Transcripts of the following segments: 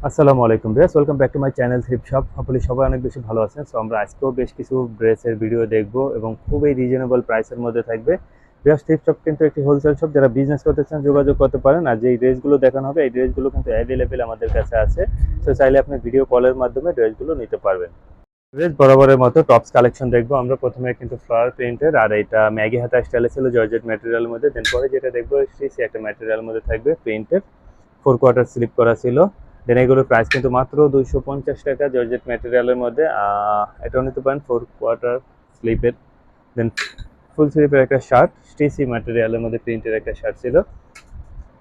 আসসালামু আলাইকুম brace welcome back to my channel thrift shop. আপনি সবাই অনেক বেশি ভালো আছেন। সো আমরা আজকেও বেশ কিছু ড্রেসের ভিডিও দেখব এবং খুবই রিজনেবল প্রাইসের মধ্যে থাকবে। ব্রেস থ্রিপ শপ কিন্তু একটি হোলসেল শপ যারা বিজনেস করতে চান, যোগাযোগ করতে পারেন। আর যেই ড্রেসগুলো দেখানো হবে, এই ড্রেসগুলো কিন্তু অ্যাভেলেবেল আমাদের কাছে আছে। সো চাইলে আপনি ভিডিও কলের মাধ্যমে ড্রেসগুলো নিতে পারবেন। ড্রেস বরাবরের মতো টপস কালেকশন দেখব। আমরা প্রথমে কিন্তু ফ্লাওয়ার প্রিন্টের আর এটা ম্যাগি হাতা স্টাইলে ছিল জর্জেট ম্যাটেরিয়ালের মধ্যে। দেন পরে যেটা দেখব সে একটা ম্যাটেরিয়ালের মধ্যে থাকবে প্রিন্টের ফোর কোয়ার্টার স্লিপ করা ছিল। দেন এগুলোর প্রাইস কিন্তু মাত্র দুইশো পঞ্চাশ টাকা জর্জেট ম্যাটেরিয়ালের মধ্যে এটাও নিতে পারেন ফোর কোয়ার্টার স্লিপের দেন ফুল স্লিপের একটা শার্ট স্টিসি ম্যাটেরিয়ালের মধ্যে প্রিন্টের একটা শার্ট ছিল।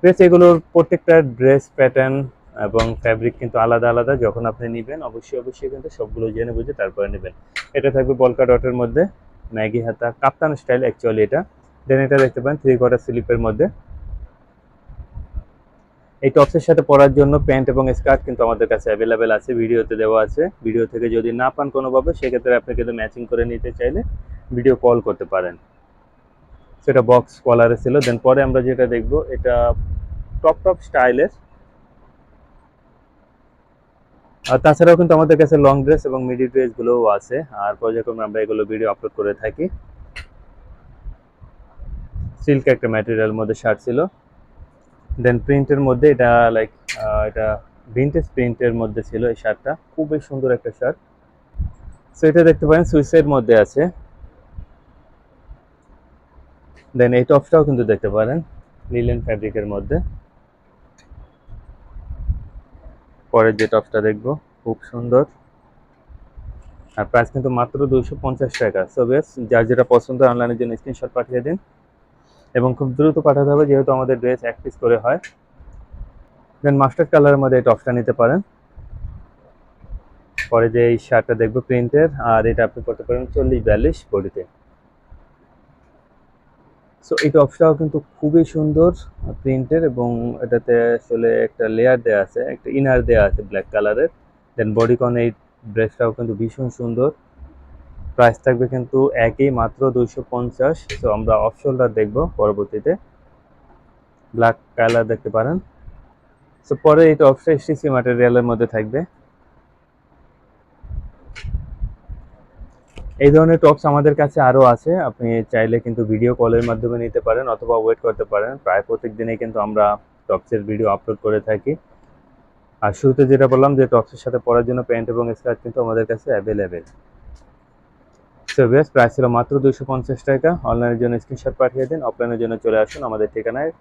বেশ, এগুলোর প্রত্যেকটা ড্রেস প্যাটার্ন এবং ফ্যাব্রিক কিন্তু আলাদা আলাদা। যখন আপনি নেবেন, অবশ্যই অবশ্যই কিন্তু সবগুলো জেনে বুঝে তারপরে নেবেন। এটা থাকবে বলকা ডটের মধ্যে, ম্যাগি হাতা, কাপ্তান স্টাইল অ্যাকচুয়ালি এটা। দেন এটা দেখতে পারেন থ্রি কোয়ার্টার স্লিপের মধ্যে। এই টপসের সাথে পরার জন্য প্যান্ট এবং স্কার্ট কিন্তু আমাদের কাছে অ্যাভেলেবেল আছে, ভিডিওতে দেওয়া আছে। ভিডিও থেকে যদি না পান কোনোভাবে, সেক্ষেত্রে আপনি কিন্তু ম্যাচিং করে নিতে চাইলে ভিডিও কল করতে পারেন। সেটা বক্স কলারে ছিল। দেন পরে আমরা যেটা দেখব, এটা টপ টপ স্টাইলের আর তাছাড়াও কিন্তু আমাদের কাছে লং ড্রেস এবং মিডি ড্রেসগুলোও আছে। আর পর্যায়ক্রমে আমরা এগুলো ভিডিও আপলোড করে থাকি। সিল্ক একটা ম্যাটেরিয়াল মধ্যে শার্ট ছিল। দেন প্রিন্টের মধ্যে এটা লাইক এটা ভিন্টেজ প্রিন্টের মধ্যে ছিল এই শার্টটা। খুবই সুন্দর একটা শার্ট। সো এটা দেখতে পারেন, সুইসের মধ্যে আছে। দেন এই টপসটাও কিন্তু দেখতে পারেন লিলেন ফ্যাব্রিকের মধ্যে। পরের যে টপসটা দেখব, খুব সুন্দর। আর প্রাইস কিন্তু মাত্র দুইশো পঞ্চাশ টাকা। সো বেশ যার যেটা পছন্দ অনলাইনের জন্য স্ক্রিনশট পাঠিয়ে দিন। এবং খুব দ্রুত পাঠাতে হবে, যেহেতু আমাদের ড্রেস এক পিস করে হয়। দেন মাস্টার্ড কালারের মধ্যে এই টপসটা নিতে পারেন। পরে যে এই শার্টটা দেখব প্রিন্টের আর এটা আপনি করতে পারেন চল্লিশ বিয়াল্লিশ বডিতে। সো এই টপসটাও কিন্তু খুবই সুন্দর প্রিন্টের এবং এটাতে আসলে একটা লেয়ার দেওয়া আছে, একটা ইনার দেওয়া আছে ব্ল্যাক কালারের দেন বডিকন এই ড্রেসটাও কিন্তু ভীষণ সুন্দর। প্রাইস থাকবে কিন্তু একই মাত্র দুইশো পঞ্চাশ। তো আমরা শোল্ডার দেখব পরবর্তীতে। ব্ল্যাক কালার দেখতে পারেন। সো পরে এই টপসটা এসটিসি ম্যাটেরিয়ালের মধ্যে থাকবে। এই ধরনের টপস আমাদের কাছে আরও আছে। আপনি চাইলে কিন্তু ভিডিও কলের মাধ্যমে নিতে পারেন অথবা ওয়েট করতে পারেন। প্রায় প্রত্যেক দিনেই কিন্তু আমরা টপসের ভিডিও আপলোড করে থাকি। আর শুরুতে যেটা বললাম যে টপসের সাথে পরার জন্য প্যান্ট এবং স্কার্ট কিন্তু আমাদের কাছে অ্যাভেলেবেল সো প্রাইস ছিল মাত্র দুশো পঞ্চাশ টাকা। অনলাইনের জন্য স্ক্রিনশট পাঠিয়ে দিন অফলাইনের জন্য চলে আসুন আমাদের ঠিকানায়।